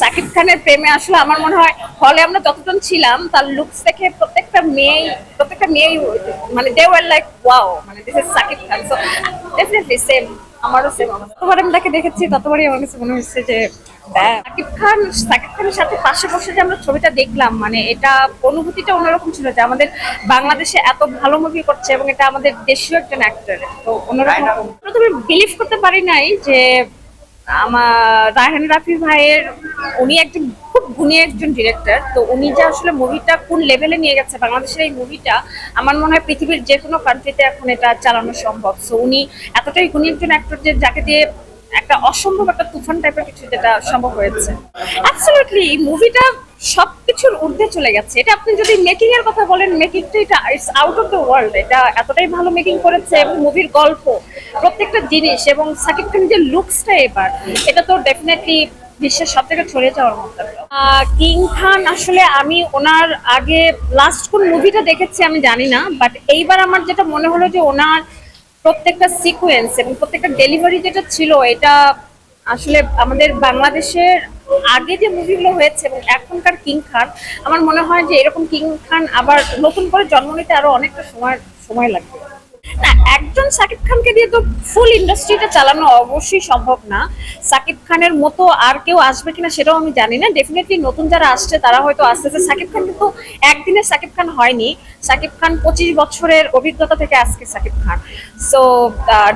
সাকিব খানের প্রেমে আসলে আমার মনে হয় হলে আমরা যতজন ছিলাম তার লুকস দেখে প্রত্যেকটা মেয়েই প্রত্যেকটা মেয়েই মানে দে ওয়ার লাইক ওয়াও মানে this is Shakib Khan. So definitely same আমারও সেম যতবার আমি তাকে দেখেছি ততবারই আমার কাছে মনে হচ্ছে যে সাকিব খান সাকিব খানের সাথে পাশে বসে যে আমরা ছবিটা দেখলাম মানে এটা অনুভূতিটা অন্যরকম ছিল যে আমাদের বাংলাদেশে এত ভালো মুভি করছে এবং এটা আমাদের দেশীয় একজন অ্যাক্টর তো অন্যরকম। প্রথমে বিলিভ করতে পারি নাই যে আমার রায়হান রাফি ভাইয়ের, উনি একজন খুব গুণী একজন ডিরেক্টর তো উনি যে আসলে মুভিটা কোন লেভেলে নিয়ে গেছে, বাংলাদেশের এই মুভিটা আমার মনে হয় পৃথিবীর যে কোনো কান্ট্রিতে এখন এটা চালানো সম্ভব। সো উনি এতটাই গুণী একজন অ্যাক্টর যে যাকে দিয়ে একটা অসম্ভব একটা তুফান টাইপের কিছু যেটা সম্ভব হয়েছে। অ্যাবসলিউটলি মুভিটা সবকিছুর ঊর্ধ্বে চলে গেছে। এটা আপনি যদি মেকিং এর কথা বলেন মেকিংটা এটা it's out of the world এটা এতটাই ভালো মেকিং করেছে এবং মুভির গল্প, প্রত্যেকটা জিনিস এবং সাকিব খানের যে লুকসটা এবার, এটা তো ডেফিনেটলি বিশ্বের সব থেকে ছড়িয়ে যাওয়ার মতো কিং খান আসলে আমি ওনার আগে লাস্ট কোন মুভিটা দেখেছি আমি জানি না বাট এইবার আমার যেটা মনে হলো যে ওনার প্রত্যেকটা সিকোয়েন্স এবং প্রত্যেকটা ডেলিভারি যেটা ছিল, এটা আসলে আমাদের বাংলাদেশের আগে যে মুভিগুলো হয়েছে এবং এখনকার কিং খান আমার মনে হয় যে এরকম কিং খান আবার নতুন করে জন্ম নিতে আরও অনেকটা সময় সময় লাগবে। একজন সাকিব খানকে দিয়ে তো ফুল ইন্ডাস্ট্রিটা চালানো অবশ্যই সম্ভব না। সাকিব খানের মতো আর কেউ আসবে কিনা সেটাও আমি জানি না। ডেফিনেটলি নতুন যারা আসছে, তারা হয়তো আস্তে আস্তে সাকিব খান কিন্তু একদিনে সাকিব খান হয়নি। সাকিব খান পঁচিশ বছরের অভিজ্ঞতা থেকে আজকে সাকিব খান। সো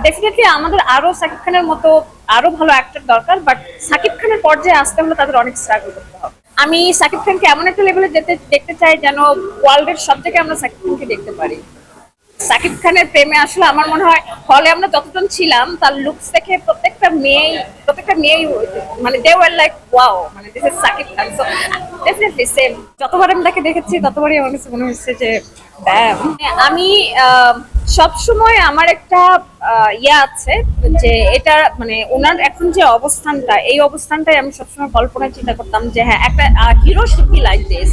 ডেফিনেটলি আমাদের আরও সাকিব খানের মতো আরও ভালো অ্যাক্টর দরকার বাট সাকিব খানের পর্যায়ে আসতে হলে তাদের অনেক স্ট্রাগল করতে হবে। আমি সাকিব খানকে এমন একটা লেভেলে যেতে দেখতে চাই যেন ওয়ার্ল্ডের সব থেকে আমরা সাকিব খানকে দেখতে পারি। সাকিব খানের প্রেমে আসলে আমার মনে হয় হলে আমরা যতজন ছিলাম, তার লুকস দেখে প্রত্যেকটা মেয়ে প্রত্যেকটা মেয়েই মানে দে ওয়ার লাইক ওয়াও মানে this is Shakib Khan. So definitely same যতবার আমি তাকে দেখেছি, ততবারই আমার কাছে মনে হচ্ছে যে ব্যাম আমি সব সময় আমার একটা ইয়ে আছে যে এটা মানে ওনার এখন যে অবস্থানটা এই অবস্থানটাই আমি সবসময় কল্পনায় চিন্তা করতাম যে হ্যাঁ একটা hero should like this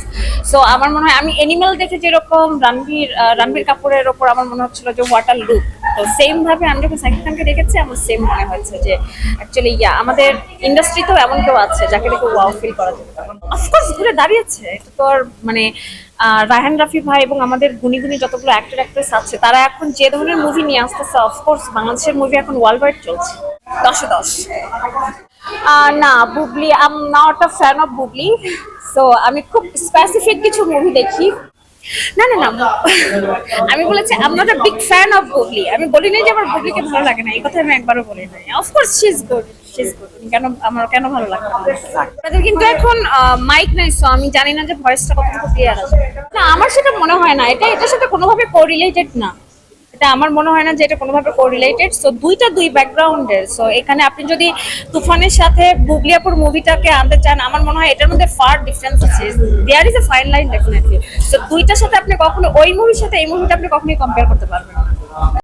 so আমার মনে হয় আমি এনিমেল দেখে যেরকম রণবীর আহ, রণবীর কাপুরের ওপর আমার মনে হচ্ছিল যে ওয়াটার লুক তো সেম ভাবে আমি যখন সাকিব খানকে দেখেছি আমার সেম মনে হয়েছে যে অ্যাকচুয়ালি ইয়া আমাদের ইন্ডাস্ট্রিতেও এমন কেউ আছে যাকে দেখে ওয়াও ফিল করা যেতে পারে। অফকোর্স ঘুরে দাঁড়িয়েছে এটা তো আর মানে রায়হান রাফি ভাই এবং আমাদের গুণী গুণী যতগুলো অ্যাক্টর অ্যাক্ট্রেস আছে, তারা এখন যে ধরনের মুভি নিয়ে আসতেছে অফকোর্স বাংলাদেশের মুভি এখন ওয়ার্ল্ড চলছে। দশে দশ। না, Bubly I'm not a fan of Bubly so আমি খুব স্পেসিফিক কিছু মুভি দেখি। না না না, আমি বলেছি I'm not a big fan of Bubly আমি বলি নাই যে আমার বুবলিকে ভালো লাগে না, এই কথা আমি একবারও বলি নাই অফকোর্স শি ইজ গুড কেন, আমার কেন ভালো লাগে? তাদের কিন্তু এখন মাইক নাই সো আমি জানি না যে ভয়েসটা কতটুকু ক্লিয়ার আছে। না, আমার সেটা মনে হয় না, এটা, এটার সাথে কোনোভাবে কোরিলেটেড না। এটা আমার মনে হয় না যে এটা কোনোভাবে কোরিলেটেড সো দুইটা দুই ব্যাকগ্রাউন্ডের সো এখানে আপনি যদি তুফানের সাথে বুগলিয়াপুর মুভিটাকে আনতে চান, আমার মনে হয় এটার মধ্যে ফার ডিফারেন্স আছে। There is a fine line definitely so দুইটার সাথে আপনি কখনো, ওই মুভির সাথে এই মুভিটা আপনি কখনোই কম্পেয়ার করতে পারবেন